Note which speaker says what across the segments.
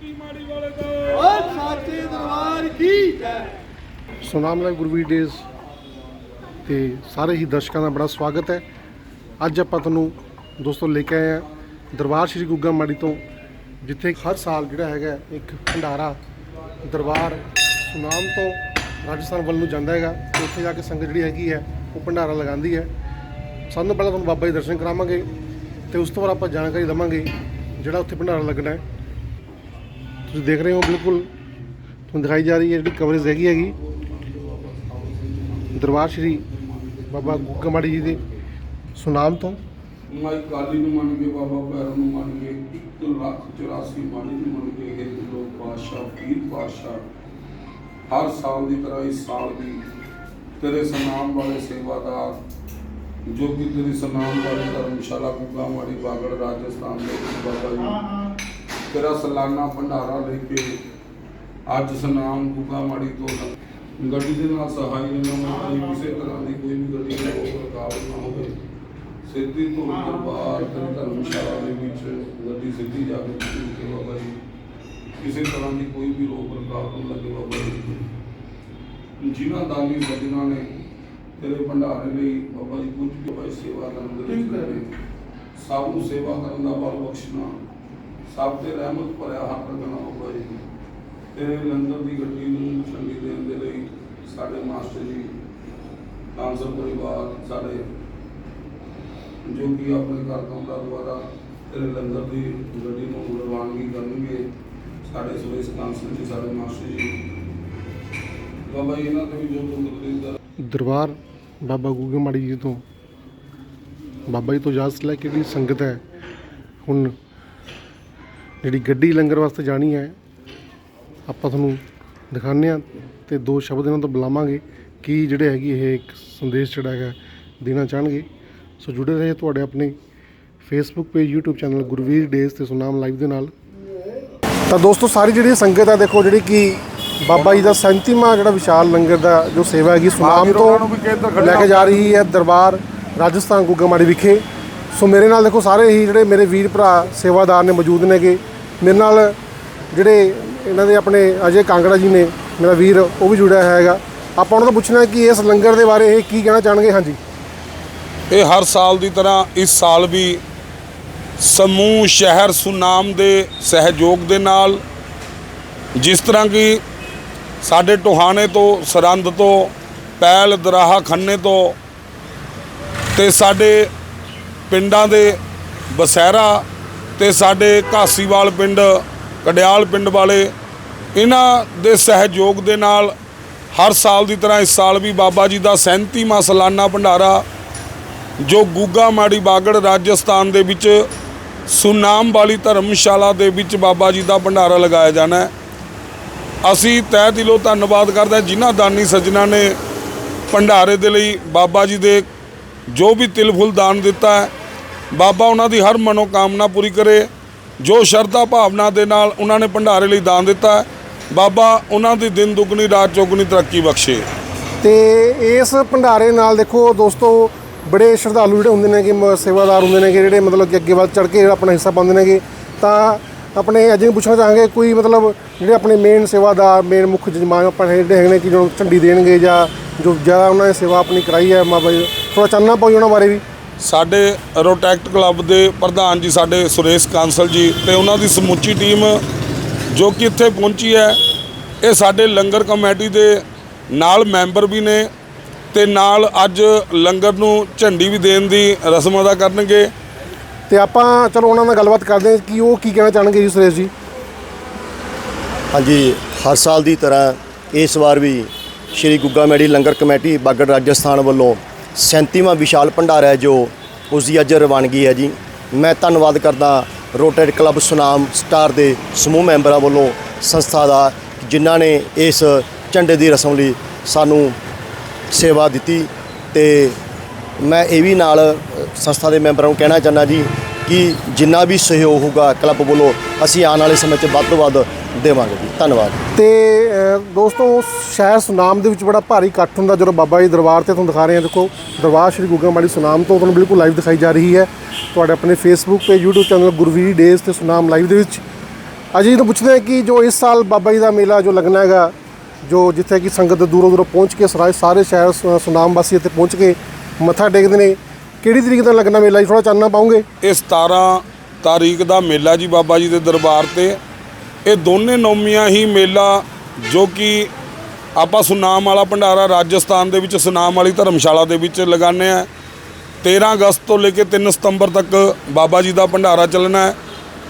Speaker 1: ਕੀ ਮਾੜੀ ਵਾਲੇ ਦਾ
Speaker 2: ਓਏ ਸਾਚੇ ਦਰਬਾਰ ਕੀ ਜੈ?
Speaker 3: ਸੁਨਾਮ ਲਾਈਵ ਗੁਰਵੀਰ ਡੇਜ਼ ਤੇ ਸਾਰੇ ਹੀ ਦਰਸ਼ਕਾਂ ਦਾ ਬੜਾ ਸਵਾਗਤ ਹੈ। ਅੱਜ ਆਪਾਂ ਤੁਹਾਨੂੰ ਦੋਸਤੋ ਲੈ ਕੇ ਆਏ ਹਾਂ ਦਰਬਾਰ ਸ਼੍ਰੀ ਗੁੱਗਾ ਮਾੜੀ ਤੋਂ ਜਿੱਥੇ ਹਰ ਸਾਲ ਜਿਹੜਾ ਹੈਗਾ ਇੱਕ ਭੰਡਾਰਾ ਦਰਬਾਰ ਸੁਨਾਮ ਤੋਂ ਰਾਜਸਥਾਨ ਵੱਲ ਨੂੰ ਜਾਂਦਾ ਹੈਗਾ ਉੱਥੇ ਜਾ ਕੇ ਸੰਗਤ ਜਿਹੜੀ ਹੈਗੀ ਹੈ ਉਹ ਭੰਡਾਰਾ ਲਗਾਉਂਦੀ ਹੈ। ਸਭ ਤੋਂ ਪਹਿਲਾਂ ਤੁਹਾਨੂੰ ਬਾਬਾ ਜੀ ਦਰਸ਼ਨ ਕਰਾਵਾਂਗੇ ਤੇ ਉਸ ਤੋਂ ਬਾਅਦ ਆਪਾਂ ਜਾਣਕਾਰੀ ਦਵਾਂਗੇ ਜਿਹੜਾ ਉੱਥੇ ਭੰਡਾਰਾ ਲੱਗਣਾ ਹੈ। ਤੁਸੀਂ ਦੇਖ ਰਹੇ ਹੋ ਬਿਲਕੁਲ ਤੁਹਾਨੂੰ ਦਿਖਾਈ ਜਾ ਰਹੀ ਹੈ ਜਿਹੜੀ ਕਵਰੇਜ ਹੈਗੀ ਹੈਗੀ। ਦਰਬਾਰ ਸ਼੍ਰੀ ਬਾਬਾ ਗੁੱਗਾ ਮਾੜੀ ਜੀ ਦੇ ਸੁਨਾਮ ਤੋਂ।
Speaker 1: ਮਾਈ ਕਾਲੀ ਨੂੰ ਮੰਨ ਕੇ, ਬਾਬਾ ਭੈਰਵ ਨੂੰ ਮੰਨ ਕੇ 1 ਲੱਖ 84 ਮਾੜੀ ਨੂੰ ਮੰਨ ਕੇ ਹਿੰਦੂ ਪਾਸ਼ਾ ਪੀਰ ਪਾਸ਼ਾ ਹਰ ਸਾਲ ਦੀ ਤਰ੍ਹਾਂ ਇਸ ਸਾਲ ਵੀ ਤੇਰੇ ਸਨਾਮ ਵਾਲੇ ਸੇਵਾਦਾਰ ਜੋ ਕਿ ਤੇਰੀ ਸਨਾਮ ਵਾਲੀ ਧਰਮਸ਼ਾਲਾ ਗੁੱਗਾ ਮਾੜੀ ਬਾਗੜ ਰਾਜਸਥਾਨ ਦੇ ਬਾਬਾ ਜੀ ਤੇਰਾ ਸਾਲਾਨਾ ਭੰਡਾਰਾ ਲੈ ਕੇ ਅੱਜ ਸਨਾਮ ਗੁੱਗਾ ਮਾੜੀ ਤੋਂ ਗੱਡੀ ਦੇ ਨਾਲ ਸਹਾਈ ਨੇ ਨਾ ਹੋਈ ਕਿਸੇ ਤਰ੍ਹਾਂ ਦੀ ਕੋਈ ਵੀ ਗੱਡੀ ਦਾ ਕੋਈ ਰੁਕਾਵਟ ਨਾ ਹੋਵੇ। ਸਿੱਧੀ ਤੋਂ ਦਰਬਾਰ ਤੇ ਧਰਮਸ਼ਾਲਾ ਦੇ ਵਿੱਚ ਗੱਡੀ ਸਿੱਧੀ ਜਾ ਕੇ ਕੇ ਬਾਬਾ ਜੀ ਕਿਸੇ ਤਰ੍ਹਾਂ ਦੀ ਕੋਈ ਵੀ ਰੋਕ ਰੁਕਾਵਟ ਨਹੀਂ ਲੱਗੇ ਬਾਬਾ ਜੀ। ਜਿਨ੍ਹਾਂ ਦਾਨੀ ਸੱਜਣਾ ਨੇ ਤੇਰੇ ਭੰਡਾਰੇ ਲਈ ਬਾਬਾ ਜੀ ਕੁਝ ਵੀ ਸੇਵਾ ਕਰਨ ਦੇ ਨੇ ਸਭ ਨੂੰ ਸੇਵਾ ਕਰਨ ਦਾ ਬਲ ਬਖਸ਼ਣਾ। ਸਭ ਤੇ ਰਹਿਮਤ ਭਰਿਆ ਹੱਥ ਰੱਖਣਾ ਬਾਬਾ ਜੀ। ਤੇਰੇ ਲੰਗਰ ਦੀ ਗੱਡੀ ਨੂੰ ਚੰਗੀ ਦੇਣ ਦੇ ਲਈ ਸਾਡੇ ਮਾਸਟਰ ਜੀ ਕਾਂਸਲ ਪਰਿਵਾਰ, ਸਾਡੇ ਜੋ ਕਿ ਆਪਣੇ ਘਰ ਤੋਂ ਦਾ ਦੁਆਰਾ ਤੇਰੇ ਲੰਗਰ ਦੀ ਗੱਡੀ ਨੂੰ ਰਵਾਨਗੀ ਕਰਨਗੇ, ਸਾਡੇ ਸੁਰੇਸ਼ ਕਾਂਸਲ ਜੀ, ਸਾਡੇ ਮਾਸਟਰ ਜੀ। ਬਾਬਾ ਜੀ, ਇਹਨਾਂ ਦੇ ਵੀ ਜੋ ਤੁਮ ਦਾ
Speaker 3: ਦਰਬਾਰ ਬਾਬਾ ਗੁੱਗਾ ਮਾੜੀ ਜੀ ਤੋਂ ਬਾਬਾ ਜੀ ਤੋਂ ਇਜਾਜ਼ਤ ਲੈ ਕੇ ਜਿਹੜੀ ਸੰਗਤ ਹੈ। ਹੁਣ ਜਿਹੜੀ ਗੱਡੀ ਲੰਗਰ ਵਾਸਤੇ ਜਾਣੀ ਹੈ ਆਪਾਂ ਤੁਹਾਨੂੰ ਦਿਖਾਉਂਦੇ ਹਾਂ ਤੇ ਦੋ ਸ਼ਬਦ ਇਹਨਾਂ ਤੋਂ ਬੁਲਾਵਾਂਗੇ ਕੀ ਜਿਹੜੇ ਹੈਗੀ ਇਹ ਇੱਕ ਸੰਦੇਸ਼ ਜਿਹੜਾ ਹੈਗਾ ਦੇਣਾ ਚਾਹਣਗੇ। ਸੋ ਜੁੜੇ ਰਹੇ ਤੁਹਾਡੇ ਆਪਣੇ Facebook page YouTube channel Gurveer days ਤੇ ਸੁਨਾਮ ਲਾਈਵ ਦੇ ਨਾਲ। ਤਾਂ ਦੋਸਤੋ ਸਾਰੀ ਜਿਹੜੀ ਸੰਗਤ ਹੈ ਦੇਖੋ ਜਿਹੜੀ ਕਿ ਬਾਬਾ ਜੀ ਦਾ 37ਵਾਂ ਜਿਹੜਾ ਵਿਸ਼ਾਲ ਲੰਗਰ ਦਾ ਜੋ ਸੇਵਾ ਹੈਗੀ ਸੁਨਾਮ ਤੋਂ ਲੈ ਕੇ ਜਾ ਰਹੀ ਹੈ ਦਰਬਾਰ ਰਾਜਸਥਾਨ ਗੁੱਗਾਮਾੜੀ ਵਿਖੇ। ਸੋ ਮੇਰੇ ਨਾਲ ਦੇਖੋ ਸਾਰੇ ਹੀ ਜਿਹੜੇ ਮੇਰੇ ਵੀਰ ਭਰਾ ਸੇਵਾਦਾਰ ਨੇ ਮੌਜੂਦ ਨੇਗੇ। ਮੇਰੇ ਨਾਲ ਜਿਹੜੇ ਇਹਨਾਂ ਦੇ ਆਪਣੇ ਅਜੇ ਕਾਂਗੜਾ ਜੀ ਨੇ, ਮੇਰਾ ਵੀਰ, ਉਹ ਵੀ ਜੁੜਿਆ ਹੈਗਾ। ਆਪਾਂ ਉਹਨਾਂ ਤੋਂ ਪੁੱਛਣਾ ਕਿ ਇਸ ਲੰਗਰ ਦੇ ਬਾਰੇ ਇਹ ਕੀ ਕਹਿਣਾ ਚਾਹਣਗੇ? ਹਾਂਜੀ।
Speaker 1: ਇਹ ਹਰ ਸਾਲ ਦੀ ਤਰ੍ਹਾਂ ਇਸ ਸਾਲ ਵੀ ਸਮੂਹ ਸ਼ਹਿਰ ਸੁਨਾਮ ਦੇ ਸਹਿਯੋਗ ਦੇ ਨਾਲ ਜਿਸ ਤਰ੍ਹਾਂ ਕਿ ਸਾਡੇ ਟੋਹਾਣੇ ਤੋਂ, ਸਰੰਦ ਤੋਂ, ਪੈਲ, ਦਰਾਹਾ, ਖੰਨੇ ਤੋਂ ਤੇ ਸਾਡੇ ਪਿੰਡਾਂ ਦੇ ਬਸਹਿਰਾ ਤੇ ਸਾਡੇ ਘਾਸੀਵਾਲ ਪਿੰਡ ਕੜਿਆਲ ਪਿੰਡ ਵਾਲੇ, ਇਹਨਾਂ ਦੇ ਸਹਿਯੋਗ ਦੇ ਨਾਲ ਹਰ ਸਾਲ ਦੀ ਤਰ੍ਹਾਂ ਇਸ ਸਾਲ ਵੀ ਬਾਬਾ ਜੀ ਦਾ 37ਵਾਂ ਸਾਲਾਨਾ ਭੰਡਾਰਾ, ਜੋ ਗੁੱਗਾ ਮਾੜੀ ਬਾਗੜ ਰਾਜਸਥਾਨ ਦੇ ਵਿੱਚ ਸੁਨਾਮ ਵਾਲੀ ਧਰਮਸ਼ਾਲਾ ਦੇ ਵਿੱਚ ਬਾਬਾ ਜੀ ਦਾ ਭੰਡਾਰਾ ਲਗਾਇਆ ਜਾਣਾ ਅਸੀਂ ਤਹਿ ਦਿਲੋਂ ਧੰਨਵਾਦ ਕਰਦੇ ਜਿਨ੍ਹਾਂ ਦਾਨੀ ਸੱਜਣਾ ਨੇ ਭੰਡਾਰੇ ਦੇ ਲਈ ਬਾਬਾ ਜੀ ਦੇ ਜੋ ਵੀ ਤਿਲ ਫੁੱਲ ਦਾਨ ਦਿੱਤਾ ਹੈ ਬਾਬਾ ਉਹਨਾਂ ਦੀ ਹਰ ਮਨੋਕਾਮਨਾ ਪੂਰੀ ਕਰੇ, ਜੋ ਸ਼ਰਧਾ ਭਾਵਨਾ ਦੇ ਨਾਲ ਉਹਨਾਂ ਨੇ ਭੰਡਾਰੇ ਲਈ ਦਾਨ ਦਿੱਤਾ, ਬਾਬਾ ਉਹਨਾਂ ਦੀ ਦਿਨ ਦੁਗਣੀ, ਰਾਤ ਚੌਗੁਣੀ ਤਰੱਕੀ ਬਖਸ਼ੇ।
Speaker 3: ਤੇ ਇਸ ਭੰਡਾਰੇ ਨਾਲ ਦੇਖੋ ਦੋਸਤੋ, ਬੜੇ ਸ਼ਰਧਾਲੂ ਜਿਹੜੇ ਹੁੰਦੇ ਨੇਗੇ, ਮ- ਸੇਵਾਦਾਰ ਹੁੰਦੇ ਨੇਗੇ, ਜਿਹੜੇ ਮਤਲਬ ਕਿ ਅੱਗੇ ਵੱਧ ਚੜ ਕੇ ਜਿਹੜਾ ਆਪਣਾ ਹਿੱਸਾ ਪਾਉਂਦੇ ਨੇਗੇ, ਤਾਂ ਆਪਣੇ ਅਜੇ ਵੀ ਪੁੱਛਣਾ ਚਾਹਾਂਗੇ, ਕੋਈ ਮਤਲਬ ਜਿਹੜੇ ਆਪਣੇ ਮੇਨ ਸੇਵਾਦਾਰ ਮੇਨ ਮੁੱਖ ਜਜਮਾਨ ਆਪਣੇ ਜਿਹੜੇ ਹੈਗੇ ਨੇ, ਕਿ ਜੋ ਝੰਡੀ ਦੇਣਗੇ ਜਾਂ ਜੋ ਜ਼ਿਆਦਾ ਉਹਨਾਂ ਨੇ ਸੇਵਾ ਆਪਣੀ ਕਰਾਈ ਹੈ ਮਾਂ ਬਾਈ ਥੋੜਾ ਚਾਨਣਾ ਪਾਓ ਜੀ ਉਹਨਾਂ ਬਾਰੇ ਵੀ।
Speaker 1: ਸਾਡੇ ਰੋਟੈਕਟ ਕਲੱਬ ਦੇ ਪ੍ਰਧਾਨ ਜੀ ਸਾਡੇ ਸੁਰੇਸ਼ ਕਾਂਸਲ ਜੀ ਤੇ ਉਹਨਾਂ ਦੀ ਸਮੁੱਚੀ ਟੀਮ ਜੋ ਕਿ ਇੱਥੇ ਪਹੁੰਚੀ ਹੈ ਇਹ ਸਾਡੇ ਲੰਗਰ ਕਮੇਟੀ ਦੇ ਨਾਲ ਮੈਂਬਰ ਵੀ ਨੇ ਤੇ ਨਾਲ ਅੱਜ ਲੰਗਰ ਨੂੰ ਝੰਡੀ ਵੀ ਦੇਣ ਦੀ ਰਸਮ ਅਦਾ ਕਰਨਗੇ।
Speaker 3: ਤੇ ਆਪਾਂ ਚਲੋ ਉਹਨਾਂ ਨਾਲ ਗੱਲਬਾਤ ਕਰਦੇ ਹਾਂ ਕਿ ਉਹ ਕੀ ਕਹਿਣਾ ਚਾਹਣਗੇ ਜੀ ਸੁਰੇਸ਼ ਜੀ?
Speaker 2: ਹਾਂਜੀ ਹਰ ਸਾਲ ਦੀ ਤਰ੍ਹਾਂ ਇਸ ਵਾਰ ਵੀ ਸ਼੍ਰੀ ਗੁੱਗਾ ਮੈੜੀ ਲੰਗਰ ਕਮੇਟੀ ਬਾਗੜ ਰਾਜਸਥਾਨ ਵੱਲੋਂ 37ਵਾਂ ਵਿਸ਼ਾਲ ਭੰਡਾਰਾ ਹੈ ਜੋ ਉਸ ਦੀ ਅੱਜ ਰਵਾਨਗੀ ਹੈ ਜੀ। ਮੈਂ ਧੰਨਵਾਦ ਕਰਦਾ ਰੋਟਰੀ ਕਲੱਬ ਸੁਨਾਮ ਸਟਾਰ ਦੇ ਸਮੂਹ ਮੈਂਬਰਾਂ ਵੱਲੋਂ ਸੰਸਥਾ ਦਾ, ਜਿਨ੍ਹਾਂ ਨੇ ਇਸ ਝੰਡੇ ਦੀ ਰਸਮ ਲਈ ਸਾਨੂੰ ਸੇਵਾ ਦਿੱਤੀ। ਤੇ ਮੈਂ ਇਹ ਵੀ ਨਾਲ ਸੰਸਥਾ ਦੇ ਮੈਂਬਰਾਂ ਨੂੰ ਕਹਿਣਾ ਚਾਹੁੰਦਾ ਜੀ ਕਿ ਜਿੰਨਾ ਵੀ ਸਹਿਯੋਗ ਹੋਊਗਾ ਕਲੱਬ ਵੱਲੋਂ ਅਸੀਂ ਆਉਣ ਵਾਲੇ ਸਮੇਂ 'ਚ ਵੱਧ ਤੋਂ ਵੱਧ ਦੇਵਾਂਗੇ ਜੀ। ਧੰਨਵਾਦ।
Speaker 3: ਤੇ ਅ, ਦੋਸਤੋ ਸ਼ਹਿਰ ਸੁਨਾਮ ਦੇ ਵਿੱਚ ਬੜਾ ਭਾਰੀ ਇਕੱਠ ਹੁੰਦਾ ਜਦੋਂ ਬਾਬਾ ਜੀ ਦਰਬਾਰ ਤੇ ਤੁਹਾਨੂੰ ਦਿਖਾ ਰਹੇ ਹਾਂ। ਦੇਖੋ ਦਰਬਾਰ ਸ਼੍ਰੀ ਗੁੱਗਾ ਮਾੜੀ ਸੁਨਾਮ ਤੋਂ ਤੁਹਾਨੂੰ ਬਿਲਕੁਲ ਲਾਈਵ ਦਿਖਾਈ ਜਾ ਰਹੀ ਹੈ। ਤੁਹਾਡੇ ਆਪਣੇ ਫੇਸਬੁੱਕ ਤੇ YouTube ਚੈਨਲ ਗੁਰਵੀਰ ਡੇਜ਼ ਤੇ ਸੁਨਾਮ ਲਾਈਵ ਦੇ ਵਿੱਚ। ਅਜੀ ਤੋਂ ਪੁੱਛਦੇ ਹਾਂ ਕਿ ਜੋ ਇਸ ਸਾਲ ਬਾਬਾ ਜੀ ਦਾ ਮੇਲਾ ਜੋ ਲੱਗਣਾ ਹੈਗਾ ਜੋ ਜਿੱਥੇ ਕਿ ਸੰਗਤ ਦੂਰੋਂ ਦੂਰੋਂ ਪਹੁੰਚ ਕੇ ਸਾਰੇ ਸਾਰੇ ਸ਼ਹਿਰ ਸੁ- ਸੁਨਾਮ ਵਾਸੀ ਇੱਥੇ ਪਹੁੰਚ ਕੇ ਮੱਥਾ ਟੇਕਦੇ ਨੇ। ਕਿਹੜੀ ਤਰੀਕ ਦਾ ਲੱਗਣਾ ਮੇਲਾ ਜੀ? ਥੋੜਾ ਚਾਨਣਾ ਪਾਉਂਗੇ
Speaker 1: ਇਹ 17 ਤਾਰੀਖ ਦਾ ਮੇਲਾ ਜੀ ਬਾਬਾ ਜੀ ਦੇ ਦਰਬਾਰ ਤੇ। ਇਹ ਦੋਨੇ ਨੌਮੀਆਂ ਹੀ ਮੇਲਾ ਜੋ ਕਿ ਆਪਾਂ ਸੁਨਾਮ ਵਾਲਾ ਭੰਡਾਰਾ ਰਾਜਸਥਾਨ ਦੇ ਵਿੱਚ, ਸੁਨਾਮ ਵਾਲੀ ਧਰਮਸ਼ਾਲਾ ਦੇ ਵਿੱਚ ਲਗਾਉਂਦੇ ਆ 13 ਅਗਸਤ ਤੋਂ ਲੈ ਕੇ 3 ਸਤੰਬਰ ਤੱਕ ਬਾਬਾ ਜੀ ਦਾ ਭੰਡਾਰਾ ਚੱਲਣਾ ਹੈ।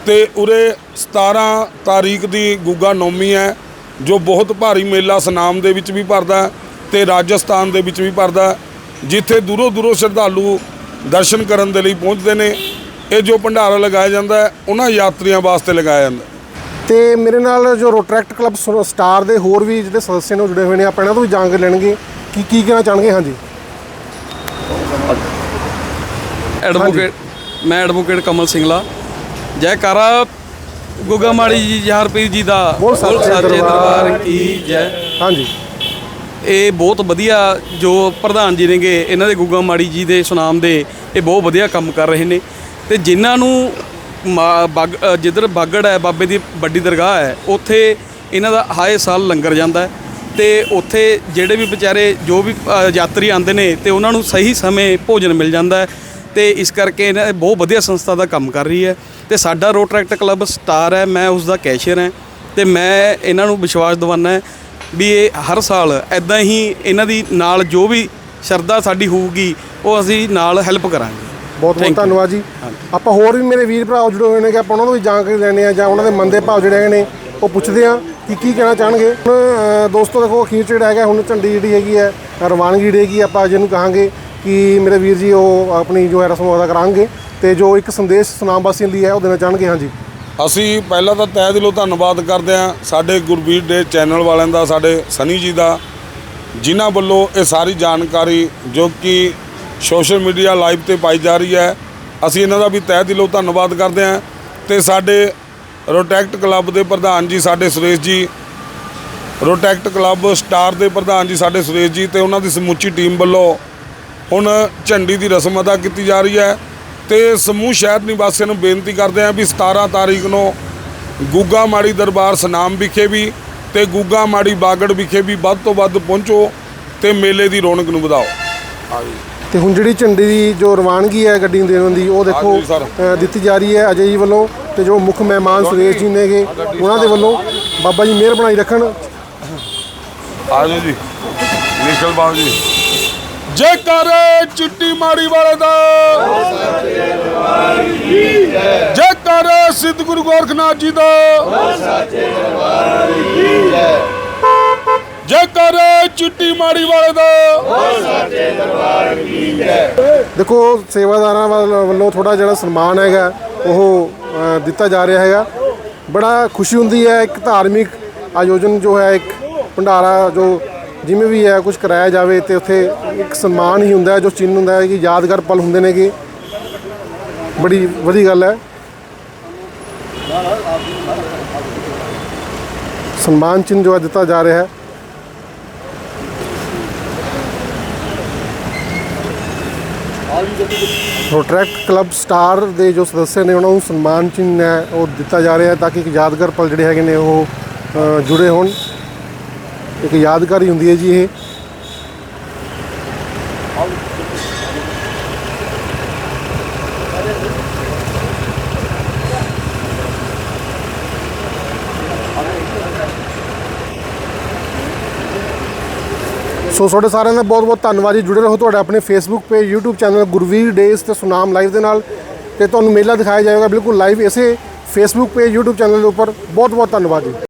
Speaker 1: ਤੇ ਉਰੇ 17 ਤਾਰੀਖ ਦੀ ਗੁੱਗਾ ਨੌਮੀ ਹੈ, ਜੋ ਬਹੁਤ ਭਾਰੀ ਮੇਲਾ ਸੁਨਾਮ ਦੇ ਵਿੱਚ ਵੀ ਭਰਦਾ ਹੈ ਤੇ ਰਾਜਸਥਾਨ ਦੇ ਵਿੱਚ ਵੀ ਭਰਦਾ ਜਿੱਥੇ ਦੂਰੋਂ ਦੂਰੋਂ ਸ਼ਰਧਾਲੂ ਦਰਸ਼ਨ ਕਰਨ ਦੇ ਲਈ ਪਹੁੰਚਦੇ ਨੇ। ਇਹ ਜੋ ਭੰਡਾਰਾ ਲਗਾਇਆ ਜਾਂਦਾ ਹੈ ਉਹਨਾਂ ਯਾਤਰੀਆਂ ਵਾਸਤੇ ਲਗਾਇਆ ਜਾਂਦਾ।
Speaker 3: ਤੇ ਮੇਰੇ ਨਾਲ ਜੋ ਰੋਟਰੈਕਟ ਕਲੱਬ ਸਟਾਰ ਦੇ ਹੋਰ ਵੀ ਜਿਹੜੇ ਸਦੱਸਿਆ ਨੇ ਉਹ ਜੁੜੇ ਹੋਏ ਨੇ ਆਪਾਂ ਇਹਨਾਂ ਤੋਂ ਵੀ ਜਾਣਕਾਰੀ ਲੈਣਗੇ। ਕਿ ਕੀ ਕਹਿਣਾ ਚਾਹਣਗੇ? ਹਾਂਜੀ।
Speaker 4: ਐਡਵੋਕੇਟ ਮੈਂ ਐਡਵੋਕੇਟ ਕਮਲ ਸਿੰਘਲਾ ਜੈਕਾਰਾ ਗੁੱਗਾ ਮਾੜੀ ਜੀ ਜਹਰ ਪੀਰ ਜੀ ਦਾ।
Speaker 3: ਬੋਲ ਦਰਬਾਰ।
Speaker 4: ਦਰਬਾਰ ਕੀ ਜੈ।
Speaker 3: ਹਾਂਜੀ।
Speaker 4: ਇਹ ਬਹੁਤ ਵਧੀਆ ਜੋ ਪ੍ਰਧਾਨ ਜੀ ਨੇਗੇ, ਇਹਨਾਂ ਦੇ ਗੁੱਗਾ ਮਾੜੀ ਜੀ ਦੇ ਸੁਨਾਮ ਦੇ, ਇਹ ਬਹੁਤ ਵਧੀਆ ਕੰਮ ਕਰ ਰਹੇ ਨੇ। ਤੇ ਜਿਨ੍ਹਾਂ ਨੂੰ ਮਾ- ਬਾਗ ਜਿੱਧਰ ਬਾਗੜ ਹੈ, ਬਾਬੇ ਦੀ ਵੱਡੀ ਦਰਗਾਹ ਹੈ, ਉੱਥੇ ਇਹਨਾਂ ਦਾ ਹਾਏ ਸਾਲ ਲੰਗਰ ਜਾਂਦਾ ਹੈ। ਤੇ ਉੱਥੇ ਜਿਹੜੇ ਵੀ ਵਿਚਾਰੇ, ਜੋ ਵੀ ਯਾਤਰੀ ਆਉਂਦੇ ਨੇ, ਤੇ ਉਹਨਾਂ ਨੂੰ ਸਹੀ ਸਮੇਂ ਭੋਜਨ ਮਿਲ ਜਾਂਦਾ ਹੈ। ਤੇ ਇਸ ਕਰਕੇ ਇਹਨਾਂ ਬਹੁਤ ਵਧੀਆ ਸੰਸਥਾ ਦਾ ਕੰਮ ਕਰ ਰਹੀ ਹੈ। ਤੇ ਸਾਡਾ ਰੋਟਰੈਕਟ ਕਲੱਬ ਸਟਾਰ ਹੈ, ਮੈਂ ਉਸ ਦਾ ਕੈਸ਼ੀਅਰ ਹਾਂ। ਤੇ ਮੈਂ ਇਹਨਾਂ ਨੂੰ ਵਿਸ਼ਵਾਸ ਦਿਵਾਨਾ ਹੈ ਵੀ ਇਹ ਹਰ ਸਾਲ ਐਦਾਂ ਹੀ ਇਹਨਾਂ ਦੀ ਨਾਲ ਜੋ ਵੀ ਸ਼ਰਧਾ ਸਾਡੀ ਹੋਊਗੀ ਉਹ ਅਸੀਂ ਨਾਲ ਹੈਲਪ ਕਰਾਂਗੇ।
Speaker 3: ਬਹੁਤ ਬਹੁਤ. ਧੰਨਵਾਦ ਜੀ। ਆਪਾਂ ਹੋਰ ਵੀ ਮੇਰੇ ਵੀਰ ਭਰਾ ਜੁੜੇ ਹੋਏ ਨੇ ਕਿ ਆਪਾਂ ਉਹਨਾਂ ਤੋਂ ਵੀ ਜਾਣਕਾਰੀ ਲੈਣੇ ਆ ਜਾਂ ਉਹਨਾਂ ਦੇ ਮਨ ਦੇ ਭਾਵ ਜਿਹੜੇ ਹੈਗੇ ਨੇ ਉਹ ਪੁੱਛਦੇ ਆ ਕਿ ਕੀ ਕਹਿਣਾ ਚਾਹਣਗੇ। ਹੁਣ ਦੋਸਤੋ ਦੇਖੋ ਅਖੀਰ ਜਿਹੜਾ ਹੈਗਾ ਹੁਣ ਝੰਡੀ ਜਿਹੜੀ ਹੈਗੀ ਹੈ ਰਵਾਨਗੀ ਜਿਹੜੀ ਹੈਗੀ ਆਪਾਂ ਜਿਹਨੂੰ ਕਹਾਂਗੇ ਕਿ ਮੇਰੇ ਵੀਰ ਜੀ ਉਹ ਆਪਣੀ ਜੋ ਹੈ ਰਸਮ ਅਦਾ ਕਰਾਂਗੇ ਤੇ ਜੋ ਇੱਕ ਸੰਦੇਸ਼ ਸੁਨਾਮ ਵਾਸੀਆਂ ਲਈ ਹੈ ਉਹ ਦੇਣਾ ਚਾਹਣਗੇ। ਹਾਂਜੀ।
Speaker 1: ਅਸੀਂ ਪਹਿਲਾਂ ਤਾਂ ਤਹਿ ਦਿਲੋਂ ਧੰਨਵਾਦ ਕਰਦੇ ਹਾਂ ਸਾਡੇ ਗੁਰਬੀਰ ਦੇ ਚੈਨਲ ਵਾਲਿਆਂ ਦਾ, ਸਾਡੇ ਸਨੀ ਜੀ ਦਾ, ਜਿਨ੍ਹਾਂ ਵੱਲੋਂ ਇਹ ਸਾਰੀ ਜਾਣਕਾਰੀ ਜੋ ਕਿ ਸੋਸ਼ਲ ਮੀਡੀਆ ਲਾਈਵ ਤੇ ਪਾਈ ਜਾ ਰਹੀ ਹੈ, ਅਸੀਂ ਇਹਨਾਂ ਦਾ ਵੀ ਤਹਿ ਦਿਲੋਂ ਧੰਨਵਾਦ ਕਰਦੇ ਹਾਂ। ਤੇ ਸਾਡੇ ਰੋਟੈਕਟ ਕਲੱਬ ਦੇ ਪ੍ਰਧਾਨ ਜੀ ਸਾਡੇ ਸੁਰੇਸ਼ ਜੀ ਰੋਟੈਕਟ ਕਲੱਬ ਸਟਾਰ ਦੇ ਪ੍ਰਧਾਨ ਜੀ ਸਾਡੇ ਸੁਰੇਸ਼ ਜੀ ਤੇ ਉਹਨਾਂ ਦੀ ਸਮੁੱਚੀ ਟੀਮ ਵੱਲੋਂ ਹੁਣ ਝੰਡੀ ਦੀ ਰਸਮ ਅਦਾ ਕੀਤੀ ਜਾ ਰਹੀ ਹੈ। ਤੇ ਸਮੂਹ ਸ਼ਹਿਰ ਨਿਵਾਸੀਆਂ ਨੂੰ ਬੇਨਤੀ ਕਰਦੇ ਹਾਂ ਵੀ 17 ਤਾਰੀਖ ਨੂੰ ਗੁੱਗਾ ਮਾੜੀ ਦਰਬਾਰ ਸਨਾਮ ਵਿਖੇ ਵੀ ਤੇ ਗੁੱਗਾ ਮਾੜੀ ਬਾਗੜ ਵਿਖੇ ਵੀ ਵੱਧ ਤੋਂ ਵੱਧ ਪਹੁੰਚੋ ਤੇ ਮੇਲੇ ਦੀ ਰੌਣਕ ਨੂੰ ਵਧਾਓ।
Speaker 3: ਤੇ ਹੁਣ ਜਿਹੜੀ ਝੰਡੀ ਦੀ ਜੋ ਰਵਾਨਗੀ ਹੈ ਗੱਡੀ ਨੂੰ ਦੇਣ ਦੀ ਉਹ ਦੇਖੋ
Speaker 1: ਹਾਂਜੀ
Speaker 3: ਦਿੱਤੀ ਜਾ ਰਹੀ ਹੈ ਅਜੇ ਜੀ ਵੱਲੋਂ ਤੇ ਜੋ ਮੁੱਖ ਮਹਿਮਾਨ ਸੁਰੇਸ਼ ਜੀ ਨੇਗੇ ਉਹਨਾਂ ਦੇ ਵੱਲੋਂ ਬਾਬਾ ਜੀ ਮਿਹਰ ਬਣਾਈ ਰੱਖਣ।
Speaker 1: ਆ ਜਾਓ ਜੀ। ਨਿਖਲ ਬਾਬੂ ਜੀ। ਜੈ ਕਰ ਚਿੱਟੀ ਮਾੜੀ ਵਾਲੇ ਦਾ। ਜੈ ਸਿੱਧ ਗੁਰੂ ਗੋਰਖਨਾਥ ਜੀ ਦਾ। ਜੈ ਚਿੱਟੀ ਮਾੜੀ ਵਾਲੇ ਦਾ।
Speaker 3: ਦੇਖੋ, ਸੇਵਾਦਾਰਾਂ ਵੱਲ- ਵੱਲੋਂ ਥੋੜਾ ਜਿਹੜਾ ਸਨਮਾਨ ਹੈਗਾ, ਉਹ ਦਿੱਤਾ ਜਾ ਰਿਹਾ ਹੈਗਾ। ਬੜਾ ਖੁਸ਼ੀ ਹੁੰਦੀ ਹੈ, ਇੱਕ ਧਾਰਮਿਕ ਆਯੋਜਨ ਜੋ ਹੈ, ਇੱਕ ਭੰਡਾਰਾ ਜੋ ਜਿਵੇਂ ਵੀ ਹੈ ਕੁਝ ਕਰਾਇਆ ਜਾਵੇ ਤੇ ਉੱਥੇ ਇੱਕ ਸਨਮਾਨ ਹੀ ਹੁੰਦਾ ਹੈ, ਜੋ ਚਿੰਨ੍ਹ ਹੁੰਦਾ ਹੈ ਕਿ ਯਾਦਗਾਰ ਪਲ ਹੁੰਦੇ ਨੇਗੇ। ਬੜੀ ਵਧੀਆ ਗੱਲ ਹੈ। ਸਨਮਾਨ ਚਿੰਨ੍ਹ ਜੋ ਹੈ ਦਿੱਤਾ ਜਾ ਰਿਹਾ ਹੈ। ਰੋਟਰੈਕਟ ਕਲੱਬ ਸਟਾਰ ਦੇ ਜੋ ਸਦੱਸਿਆ ਨੇ, ਉਹਨਾਂ ਨੂੰ ਸਨਮਾਨ ਚਿੰਨ੍ਹ ਹੈ, ਉਹ ਦਿੱਤਾ ਜਾ ਰਿਹਾ ਹੈ ਤਾਂ ਕਿ ਇੱਕ ਯਾਦਗਾਰ ਪਲ ਜਿਹੜੇ ਹੈਗੇ ਨੇ ਉਹ ਜੁੜੇ ਹੋਣ। ਇੱਕ ਯਾਦਗਾਰੀ ਹੁੰਦੀ ਹੈ ਜੀ ਇਹ। ਸੋ ਤੁਹਾਡੇ ਸਾਰਿਆਂ ਦਾ ਬਹੁਤ ਬਹੁਤ ਧੰਨਵਾਦ ਜੀ। ਜੁੜੇ ਰਹੋ ਤੁਹਾਡੇ ਆਪਣੇ Facebook page YouTube channel Gurveer days ਤੇ ਸੁਨਾਮ ਲਾਈਵ ਦੇ ਨਾਲ ਤੇ ਤੁਹਾਨੂੰ ਮੇਲਾ ਦਿਖਾਇਆ ਜਾਏਗਾ ਬਿਲਕੁਲ ਲਾਈਵ ਇਸੇ ਫੇਸਬੁੱਕ ਪੇਜ YouTube ਚੈਨਲ ਦੇ ਉੱਪਰ। ਬਹੁਤ ਬਹੁਤ ਧੰਨਵਾਦ ਜੀ।